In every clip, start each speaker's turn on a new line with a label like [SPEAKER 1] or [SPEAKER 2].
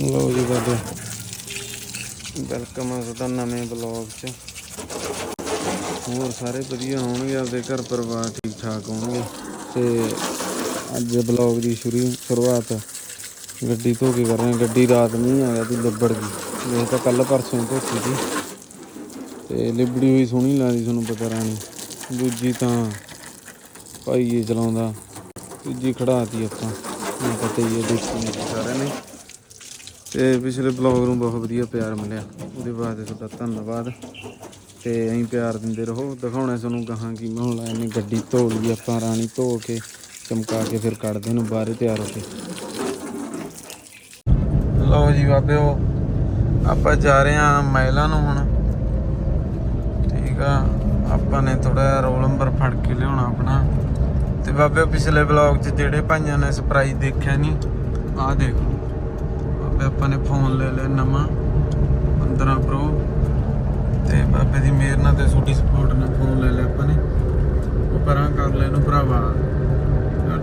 [SPEAKER 1] ਲਓ ਜੀ ਬਾਬੇ ਵੈਲਕਮ ਆ ਤੁਹਾਡਾ ਨਵੇਂ ਬਲੌਗ 'ਚ। ਹੋਰ ਸਾਰੇ ਵਧੀਆ ਹੋਣਗੇ, ਆਪਦੇ ਘਰ ਪਰਿਵਾਰ ਠੀਕ ਠਾਕ ਹੋਣਗੇ। ਤੇ ਅੱਜ ਬਲੌਗ ਦੀ ਸ਼ੁਰੂ, ਸ਼ੁਰੂਆਤ ਗੱਡੀ ਧੋ ਕੇ ਕਰ ਰਹੇ ਗੱਡੀ ਰਾਤ ਨਹੀਂ ਆਇਆ ਤੀ ਲਿਬੜ ਗਈ ਇਹ ਤਾਂ ਕੱਲ ਪਰਸੋਂ ਧੋਤੀ ਸੀ। ਤੇ ਲਿਬੜੀ ਹੋਈ ਸੋਹਣੀ ਲੱਗਦੀ ਤੁਹਾਨੂੰ ਪਤਾ ਰਾਣੀ। ਦੂਜੀ ਤਾਂ ਭਾਈ ਚਲਾਉਂਦਾ, ਤੀਜੀ ਖੜਾਤੀ ਆਪਾਂ। ਮੈਨੂੰ ਪਤਾ ਹੀ ਹੈ ਦੇਖੀ ਸਾਰਿਆਂ ਨੇ। ਤੇ ਪਿਛਲੇ ਬਲੌਗ ਨੂੰ ਬਹੁਤ ਵਧੀਆ ਪਿਆਰ ਮਿਲਿਆ। ਉਹਦੇ ਵਾਸਤੇ ਤੁਹਾਡਾ ਧੰਨਵਾਦ। ਤੇ ਐਂ ਪਿਆਰ ਦਿੰਦੇ ਰਹੋ। ਦਿਖਾਉਣਾ ਤੁਹਾਨੂੰ ਗਾਹਾਂ ਕੀ ਮਾਹੌਲ ਹੈ ਇਹਨੇ ਗੱਡੀ ਧੋ ਲਈ ਆਪਾਂ ਰਾਣੀ ਧੋ ਕੇ ਚਮਕਾ ਕੇ ਫਿਰ ਕੱਢਦੇ ਨੂੰ ਬਾਹਰੇ ਤਿਆਰ ਹੋ ਕੇ। ਲਓ ਜੀ ਬਾਬਿਓ, ਆਪਾਂ ਜਾ ਰਹੇ ਹਾਂ ਮਹਿਲਾ ਨੂੰ ਹੁਣ। ਠੀਕ ਆ। ਆਪਾਂ ਨੇ ਥੋੜਾ ਰੋਲ ਨੰਬਰ ਫੜ ਕੇ ਲਿਆਉਣਾ ਆਪਣਾ। ਤੇ ਬਾਬੇ ਪਿਛਲੇ ਬਲੌਗ 'ਚ ਜਿਹੜੇ ਭਾਈਆਂ ਨੇ ਸਰਪ੍ਰਾਈਜ਼ ਦੇਖਿਆ ਨਹੀਂ ਆਹ ਦੇਖੋ ਬਾਬੇ ਆਪਾਂ ਨੇ ਫੋਨ ਲੈ ਲਿਆ ਨਵਾਂ 15 ਪ੍ਰੋ ਤੇ ਬਾਬੇ ਦੀ ਮਿਹਰ ਨਾਲ ਤੇ ਛੋਟੀ ਸਪੋਰਟ ਨਾਲ ਫੋਨ ਲੈ ਲਿਆ ਆਪਾਂ ਨੇ। ਉਹ ਪਰਾਂ ਕਰ ਲੈ ਇਹਨੂੰ ਭਰਾਵਾ।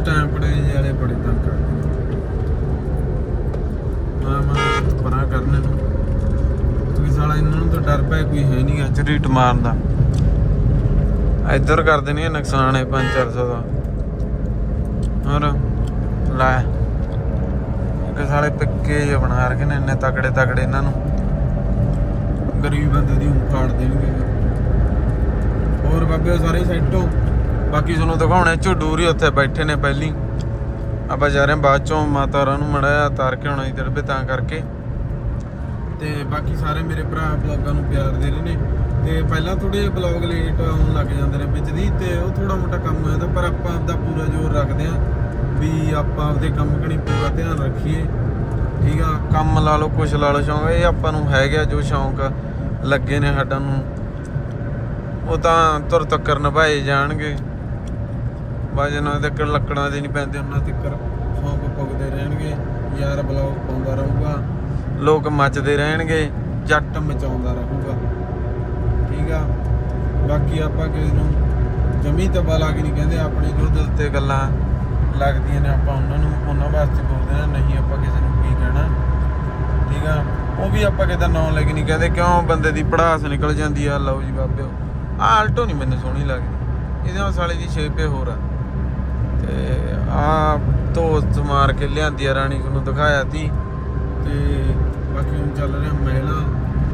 [SPEAKER 1] ਟਾਈਮ ਬੜੇ ਜਿਹੜੇ ਬੜੇ ਤੰਗ ਕਰਦੇ ਮੈਂ ਮੈਂ ਪਰਾਂ ਕਰਨੇ ਨੂੰ ਕੋਈ ਸਾਲਾ ਇਹਨਾਂ ਨੂੰ ਤਾਂ ਡਰ ਪਿਆ, ਕੋਈ ਹੈ ਨਹੀਂ ਅੱਜ ਰੀਟ ਮਾਰਨ ਦਾ। ਇੱਧਰ ਕਰ ਦੇਣੀ ਹੈ ਨੁਕਸਾਨ ਹੈ 5-400 ਦਾ। ਹੋਰ, ਲੈ। ਕਿ ਸਾਲੇ ਪਿੱਕੇ ਜਿਹਾ ਬਣਾ ਰਹੇ ਨੇ ਇੰਨੇ ਤਕੜੇ ਤਕੜੇ ਇਹਨਾਂ ਨੂੰ। ਗਰੀਬ ਬੰਦੇ ਦੀ ਊਂ ਕਾੜ ਦੇਣਗੇ। ਹੋਰ ਬਾਬੇ ਉਹ ਸਾਰੇ ਸਾਈਡੋਂ ਬਾਕੀ ਤੁਹਾਨੂੰ ਦਿਖਾਉਣੇ ਝੁੱਡੂਰੀ ਉੱਥੇ ਬੈਠੇ ਨੇ ਪਹਿਲੀ। ਆਪਾਂ ਜਾ ਰਹੇ ਹਾਂ ਬਾਅਦ ਚੋਂ, ਮਾਤਾ ਰਾਂ ਨੂੰ ਮੜਾਇਆ ਤਾਰ ਕੇ ਹੋਣਾ ਇਧਰ ਵੀ ਤਾਂ ਕਰਕੇ। ਤੇ ਬਾਕੀ ਸਾਰੇ ਮੇਰੇ ਭਰਾ ਬਲੌਗਾਂ ਨੂੰ ਪਿਆਰ ਦੇ ਰਹੇ ਨੇ। ਤੇ ਪਹਿਲਾਂ ਥੋੜੇ ਜਿਹੇ ਬਲੌਗ ਲੇਟ ਆਉਣ ਲੱਗ ਜਾਂਦੇ ਨੇ ਵਿੱਚ ਦੀ, ਤੇ ਉਹ ਥੋੜਾ ਮੋਟਾ ਕੰਮ ਹੋ ਜਾਂਦਾ, ਪਰ ਆਪਾਂ ਆਪਦਾ ਪੂਰਾ ਜ਼ੋਰ ਰੱਖਦੇ ਆਂ ਵੀ ਆਪਾਂ ਆਪਦੇ ਕੰਮ ਕਣੀ ਪੂਰਾ ਧਿਆਨ ਰੱਖੀਏ। ਠੀਕ ਆ, ਕੰਮ ਲਾ ਲਓ, ਕੁਛ ਲਾ ਲਓ, ਸ਼ੌਂਕ, ਇਹ ਆਪਾਂ ਨੂੰ ਹੈਗਾ ਜੋ ਸ਼ੌਂਕ ਲੱਗੇ ਨੇ ਸਾਡਾ ਨੂੰ। ਉਹ ਤਾਂ ਤੁਰ ਤੱਕਰ ਨਿਭਾਏ ਜਾਣਗੇ। ਵਜਨਾਂ ਤੱਕ ਲੱਕੜਾਂ ਦੇ ਨਹੀਂ ਪੈਂਦੇ, ਉਹਨਾਂ ਤੱਕਰ ਸ਼ੌਂਕ ਪੁੱਗਦੇ ਰਹਿਣਗੇ। ਯਾਰ ਬਲੌਗ ਪਾਉਂਦਾ ਰਹੂਗਾ। ਲੋਕ ਮੱਚਦੇ ਰਹਿਣਗੇ, ਜੱਟ ਮਚਾਉਂਦਾ ਰਹੂਗਾ। ਠੀਕ ਆ, ਬਾਕੀ ਆਪਾਂ ਕਿਸੇ ਨੂੰ ਜਮੀ ਤਬਾ ਲਾ ਕੇ ਨਹੀਂ ਕਹਿੰਦੇ, ਆਪਣੇ ਜੋ ਦਿਲ ਤੇ ਗੱਲਾਂ ਲੱਗਦੀਆਂ ਨੇ ਆਪਾਂ ਉਹਨਾਂ ਨੂੰ, ਉਹਨਾਂ ਵਾਸਤੇ ਬੋਲਦੇ ਨੇ ਨਹੀਂ ਆਪਾਂ ਕਿਸੇ ਕਹਿਣਾ। ਠੀਕ ਆ? ਉਹ ਵੀ ਆਪਾਂ ਕਿਤੇ ਨਾਂ ਲੈ ਕੇ ਨਹੀਂ ਕਹਿੰਦੇ, ਕਿਉਂ ਬੰਦੇ ਦੀ ਪੜਾਸ ਨਿਕਲ ਜਾਂਦੀ ਆ? ਲਓ ਜੀ ਬਾਬਿਓ। ਆ ਆਲਟੋ ਨਹੀਂ ਮੈਨੂੰ ਸੋਹਣੀ ਲੱਗਦੀ। ਇਹਦੇ ਨਾਲ ਸਾਲੇ ਦੀ ਸ਼ੇਪੇ ਹੋਰ ਆ। ਤੇ ਆ ਧੋਸ ਮਾਰ ਕੇ ਲਿਆਂਦੀ ਆ ਰਾਣੀ ਨੂੰ ਦਿਖਾਇਆ ਤੀ। ਤੇ ਬਾਕੀ ਹੁਣ ਚੱਲ ਰਿਹਾ ਮਹਿਲਾ।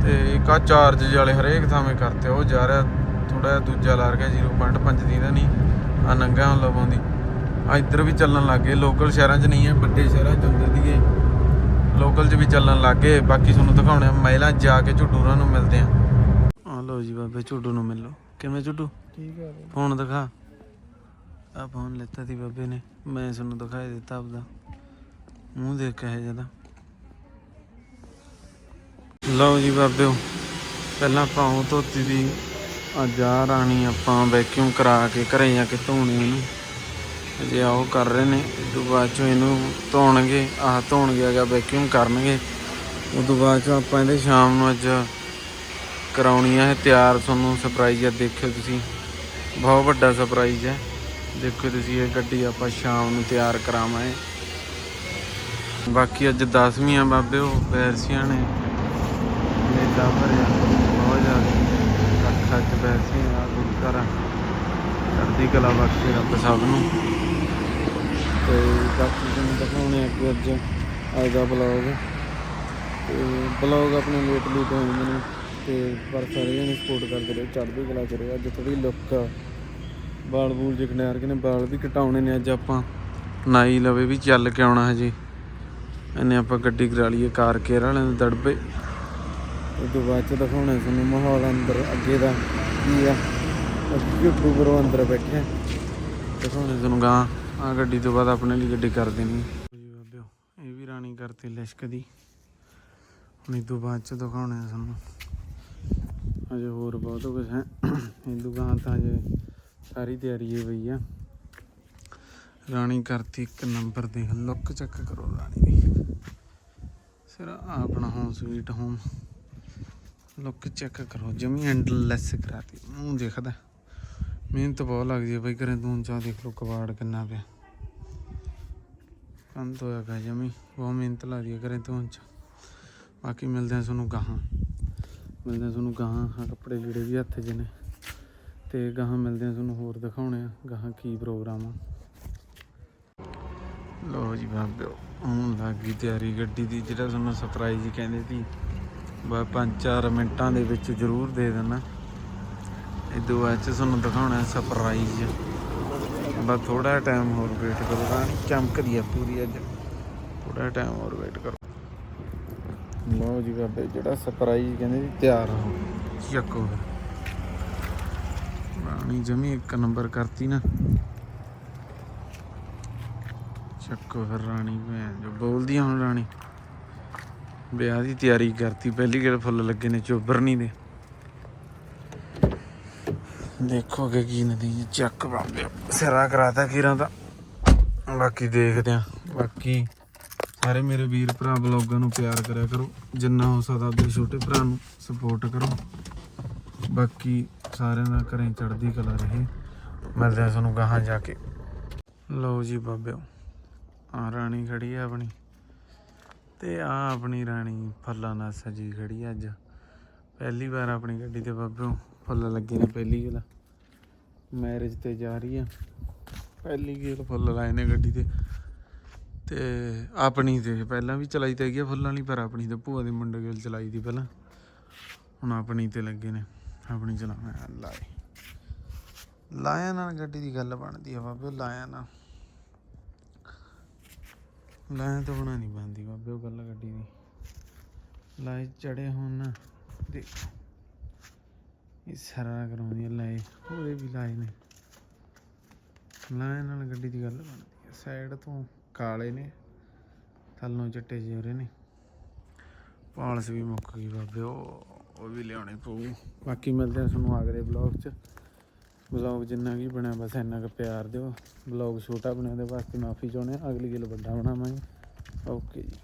[SPEAKER 1] ਤੇ ਇੱਕ ਆ ਚਾਰਜ ਵਾਲੇ ਹਰੇਕ ਥਾਵੇਂ ਕਰਤੇ। ਉਹ ਜਾ ਰਿਹਾ ਥੋੜਾ ਦੂਜਾ ਲਾ ਰਿਹਾ 0.5 ਦੀ ਦਾ ਨਹੀਂ। ਆ ਨੰਗਾ ਲਵਾਉਂਦੀ। ਆ ਇੱਧਰ ਵੀ ਚੱਲਣ ਲੱਗ ਗਏ। ਲੋਕਲ ਸ਼ਹਿਰਾਂ 'ਚ ਨਹੀਂ ਹੈ, ਵੱਡੇ ਸ਼ਹਿਰਾਂ 'ਚ ਹੁੰਦੇ ਸੀਗੇ ਲੋਕਲ 'ਚ ਵੀ ਚੱਲਣ ਲੱਗ ਗਏ। ਬਾਕੀ ਤੁਹਾਨੂੰ ਦਿਖਾਉਣੇ ਆ ਮਹਿਲਾ ਜਾ ਕੇ ਝੁੱਡੂਰਾਂ ਨੂੰ ਮਿਲਦੇ ਆ। ਆ ਲਓ ਜੀ ਬਾਬੇ ਝੁੱਡੂ ਨੂੰ ਮਿਲੋ। ਕਿਵੇਂ ਝੁੱਡੂ?
[SPEAKER 2] ਠੀਕ ਹੈ
[SPEAKER 1] ਫੋਨ ਦਿਖਾ। ਆ ਫੋਨ ਲੈਤਾ ਦੀ ਬਾਬੇ ਨੇ। ਮੈਂ ਤੁਹਾਨੂੰ ਦਿਖਾਈ ਦਿੱਤਾ ਆਪਦਾ। ਮੂੰਹ ਦੇਖ ਕੇ ਹੈ ਜਦਾ ਲਓ ਜੀ ਬਾਬਿਓ ਪਹਿਲਾਂ ਆਪਾਂ ਉਹ ਧੋਤੀ ਦੀ ਆ ਰਾਣੀ ਆਪਾਂ ਵੈਕਿਊਮ ਕਰਾ ਕੇ ਘਰੇ ਜਾ ਕੇ ਧੋਣੇ ਇਹਨੂੰ। ਅਜੇ ਆ ਉਹ ਕਰ ਰਹੇ ਨੇ ਇਸ ਤੋਂ ਬਾਅਦ ਚੋਂ ਇਹਨੂੰ ਧੋਣਗੇ, ਆਹ ਧੋਣਗੇ ਅਗਾ ਵੈਕਿਊਮ ਕਰਨਗੇ। ਉਸ ਤੋਂ ਬਾਅਦ ਚੋਂ ਆਪਾਂ ਇਹਦੇ ਸ਼ਾਮ ਨੂੰ ਅੱਜ ਕਰਾਉਣੀ ਹੈ ਤਿਆਰ, ਤੁਹਾਨੂੰ ਸਰਪ੍ਰਾਈਜ਼ ਆ, ਦੇਖਿਓ ਤੁਸੀਂ। ਬਹੁਤ ਵੱਡਾ ਸਰਪ੍ਰਾਈਜ਼ ਹੈ ਦੇਖੋ ਤੁਸੀਂ ਇਹ ਗੱਡੀ ਆਪਾਂ ਸ਼ਾਮ ਨੂੰ ਤਿਆਰ ਕਰਾਵਾਂਗੇ। ਬਾਕੀ ਅੱਜ 10ਵੀਂ ਆ ਬਾਬੇ, ਉਹ ਪੈਰਸੀਆਂ ਨੇ। ਮੇਲਾ ਭਰਿਆ, ਬਹੁਤ ਜ਼ਿਆਦਾ। ਲੱਖ ਸੱਚ ਪੈਰਸੀਆਂ ਆ ਗੁਰੂ ਘਰ। ਚੜ੍ਹਦੀ ਕਲਾ ਬਖਸ਼ੇ ਰੱਬ ਸਭ ਨੂੰ। ਤੇ ਬਾਕੀ ਤੁਹਾਨੂੰ ਦਿਖਾਉਣੇ ਅੱਗੇ ਅੱਜ ਅੱਜ ਦਾ ਬਲੌਗ ਤੇ ਬਲੌਗ ਆਪਣੇ ਲੇਟ ਲੇਟ ਹੋ ਜਾਂਦੇ ਨੇ ਤੇ ਪਰ ਸਾਰੇ ਜਣੇ ਸਪੋਰਟ ਕਰਦੇ ਰਹੇ, ਚੜ੍ਹਦੀ ਕਲਾ ਚ ਰਹੇ। ਅੱਜ ਥੋੜੀ ਲੁੱਕ ਬਾਲ ਬੂਲ ਜਿ ਖਿਡਾਰ ਕੇ ਨੇ ਬਾਲ ਵੀ ਕਟਾਉਣੇ ਨੇ ਅੱਜ ਆਪਾਂ। ਨਾਈ ਲਵੇ ਵੀ ਚੱਲ ਕੇ ਆਉਣਾ ਹਜੇ। ਇਹਨੇ ਆਪਾਂ ਗੱਡੀ ਕਰਾ ਲਈਏ ਕਾਰ ਕੇਅਰ ਵਾਲਿਆਂ ਦੇ ਦੜਬੇ ਉਸ ਤੋਂ ਬਾਅਦ ਚ ਦਿਖਾਉਣਾ ਤੁਹਾਨੂੰ ਮਾਹੌਲ ਅੰਦਰ, ਅੱਗੇ ਦਾ ਕੀ ਆ। ਯੂਟਿਊਬਰ ਅੰਦਰ ਬੈਠੇ ਆ। ਦਿਖਾਉਣੇ ਤੁਹਾਨੂੰ ਗਾਂ ਆ ਗੱਡੀ ਤੋਂ ਬਾਅਦ ਆਪਣੇ ਲਈ ਗੱਡੀ ਕਰ ਦੇਣੀ। ਜੀ ਬਾਬਿਓ ਇਹ ਵੀ ਰਾਣੀ ਕਰਤੀ ਲਿਸ਼ਕ ਦੀ। ਹੁਣ ਇਹ ਤੋਂ ਬਾਅਦ ਚ ਦਿਖਾਉਣੇ ਆ ਸਾਨੂੰ। ਅਜੇ ਹੋਰ ਬਹੁਤ ਕੁਝ ਹੈ। ਇਹ ਦੁਕਾਨ ਤਾਂ ਅਜੇ ਸਾਰੀ ਤਿਆਰੀ ਹੈ ਪਈ ਆ। ਰਾਣੀ ਕਰਤੀ ਇੱਕ ਨੰਬਰ ਦੇ। ਲੁੱਕ ਚੈੱਕ ਕਰੋ ਰਾਣੀ ਦੀ। ਸਿਰ ਆਪਣਾ home sweet home look check ਕਰੋ। ਜਮੀ ਹੈਂਡਲੈਸ ਕਰਾਤੀ। ਮੂੰਹ ਦੇਖਦਾ। ਮਿਹਨਤ ਬਹੁਤ ਲੱਗਦੀ ਹੈ ਬਈ, ਘਰੇ ਤੂੰ ਚਾ ਦੇਖ ਲੋ ਕਬਾੜ ਕਿੰਨਾ ਪਿਆ। ਕੰਧ ਹੋਇਆ ਗਾ ਜਮੀ, ਬਹੁਤ ਮਿਹਨਤ ਲੱਗਦੀ ਹੈ ਘਰੇ ਧੋਣ 'ਚ। ਬਾਕੀ ਮਿਲਦੇ ਆ ਤੁਹਾਨੂੰ ਗਾਹਾਂ। ਮਿਲਦੇ ਆ ਤੁਹਾਨੂੰ ਗਾਹਾਂ, ਆਹ ਕੱਪੜੇ ਲੀੜੇ ਵੀ ਹੱਥ 'ਚ ਨੇ। ਤੇ ਗਾਹਾਂ ਮਿਲਦੇ ਆ ਤੁਹਾਨੂੰ ਹੋਰ ਦਿਖਾਉਣੇ ਆ, ਗਾਹਾਂ ਕੀ ਪ੍ਰੋਗਰਾਮ ਆ। ਲੋ ਜੀ ਬਾਬਿਓ, ਹੁਣ ਲੱਗ ਗਈ ਤਿਆਰੀ ਗੱਡੀ ਦੀ, ਜਿਹੜਾ ਤੁਹਾਨੂੰ ਸਰਪ੍ਰਾਈਜ਼ ਕਹਿੰਦੇ ਸੀ। ਬਾ ਪੰਜ ਚਾਰ ਮਿੰਟਾਂ ਦੇ ਵਿੱਚ ਜ਼ਰੂਰ ਦੇ ਦੇਣਾ। ਇਦੋਂ ਬਾਅਦ ਚ ਤੁਹਾਨੂੰ ਦਿਖਾਉਣਾ ਸਰਪ੍ਰਾਈਜ਼ ਬਸ ਥੋੜਾ ਟਾਈਮ ਹੋਰ ਵੇਟ ਕਰੋ, ਤਾਂ ਚਮਕਦੀ ਆ ਪੂਰੀ ਅੱਜ। ਥੋੜਾ ਟਾਈਮ ਹੋਰ ਵੇਟ ਕਰੋ। ਲਓ ਜੀ ਬਾਬੇ, ਜਿਹੜਾ ਸਰਪ੍ਰਾਈਜ਼ ਕਹਿੰਦੇ ਸੀ ਤਿਆਰ ਹੋ। ਚੱਕੋ। ਫਿਰ ਰਾਣੀ ਜਮੀ ਇੱਕ ਨੰਬਰ ਕਰਤੀ ਨਾ। ਚੱਕੋ ਫਿਰ ਰਾਣੀ ਭੈਣ ਜੋ, ਬੋਲਦੀ ਆ ਹੁਣ ਰਾਣੀ। ਵਿਆਹ ਦੀ ਤਿਆਰੀ ਕਰਤੀ, ਪਹਿਲੀ ਗੇੜ ਫੁੱਲ ਲੱਗੇ ਨੇ ਚੋਬਰਨੀ ਦੇ। ਦੇਖੋ ਕਿ ਕੀ ਨਤੀਜਾ, ਚੱਕ ਬਾਬੇ, ਸਿਰਾ ਕਰਾਤਾ ਕੀਰਾਂ ਦਾ। ਬਾਕੀ ਦੇਖਦੇ ਆ ਬਾਕੀ ਸਾਰੇ ਮੇਰੇ ਵੀਰ ਭਰਾ ਬਲੌਗਾਂ ਨੂੰ ਪਿਆਰ ਕਰਿਆ ਕਰੋ, ਜਿੰਨਾ ਹੋ ਸਕਦਾ ਆਪਣੇ ਛੋਟੇ ਭਰਾ ਨੂੰ ਸਪੋਰਟ ਕਰੋ। ਬਾਕੀ ਸਾਰਿਆਂ ਦਾ ਘਰੇ ਚੜ੍ਹਦੀ ਕਲਾ ਰਹੇ। ਮਿਲਦੇ ਆ ਤੁਹਾਨੂੰ ਗਾਹਾਂ ਜਾ ਕੇ। ਲਓ ਜੀ ਬਾਬਿਓ ਆ ਰਾਣੀ ਖੜੀ ਆ ਆਪਣੀ। ਤੇ ਆ ਆਪਣੀ ਰਾਣੀ ਫੁੱਲਾਂ ਨਾਲ ਸਜੀ ਖੜੀ ਆ ਅੱਜ। ਪਹਿਲੀ ਵਾਰ ਆਪਣੀ ਗੱਡੀ ਤੇ ਬਾਬਿਓ। ਫੁੱਲ ਲੱਗੇ ਨੇ ਪਹਿਲੀ ਗੱਲ। ਮੈਰਿਜ ਤੇ ਜਾ ਰਹੀ ਆ। ਪਹਿਲੀ ਗੇਰ ਫੁੱਲ ਲਾਏ ਨੇ ਗੱਡੀ ਤੇ। ਤੇ ਆਪਣੀ ਤੇ ਪਹਿਲਾਂ ਵੀ ਚਲਾਈ ਤੇ ਗਿਆ ਫੁੱਲਾਂ ਵਾਲੀ, ਪਰ ਆਪਣੀ ਤੇ ਭੂਆ ਦੇ ਮੁੰਡੇ ਕੋਲ ਚਲਾਈ ਦੀ ਪਹਿਲਾਂ। ਹੁਣ ਆਪਣੀ ਤੇ ਲੱਗੇ ਨੇ। ਆਪਣੀ ਚਲਾਉਣਾ ਲਾਏ। ਲਾਇਆ ਨਾਲ ਗੱਡੀ ਦੀ ਗੱਲ ਬਣਦੀ ਆ ਬਾਬੇ, ਲਾਇਆ ਨਾਲ। ਲਾਇਆ ਤਾਂ ਬਣਾ ਨਹੀਂ ਬੰਦੀ ਬਾਬੇ, ਉਹ ਗੱਲ ਗੱਡੀ ਦੀ। ਲਾਏ ਚੜੇ ਹੁਣ ਦੇਖੋ। ਇਹ ਸਾਰਾ ਕਰਾਉਂਦੀ ਆ ਲਾਏ ਉਹਦੇ ਵੀ ਲਾਏ ਨੇ। ਲਾਏ ਨਾਲ ਗੱਡੀ ਦੀ ਗੱਲ ਬਣਦੀ ਆ। ਸਾਈਡ ਤੋਂ ਕਾਲੇ ਨੇ, ਥੱਲੋਂ ਚਿੱਟੇ ਜਿਹੇ ਨੇ। ਪਾਲਸ ਵੀ ਮੁੱਕ ਗਈ ਬਾਬੇ, ਉਹ ਉਹ ਵੀ ਲਿਆਉਣੇ ਪਊ। ਬਾਕੀ ਮਿਲਦੇ ਆ ਤੁਹਾਨੂੰ ਅਗਲੇ ਬਲੌਗ 'ਚ। ਬਲੌਗ ਜਿੰਨਾ ਕੀ ਬਣਿਆ, ਬਸ ਇੰਨਾ ਕੁ ਪਿਆਰ ਦਿਓ। ਬਲੌਗ ਛੋਟਾ ਬਣਿਆ, ਉਹਦੇ ਵਾਸਤੇ ਮਾਫੀ ਚਾਹੁੰਦੇ ਹਾਂ ਅਗਲੀ ਗੱਲ ਵੱਡਾ ਬਣਾਵਾਂਗੇ। ਓਕੇ ਜੀ।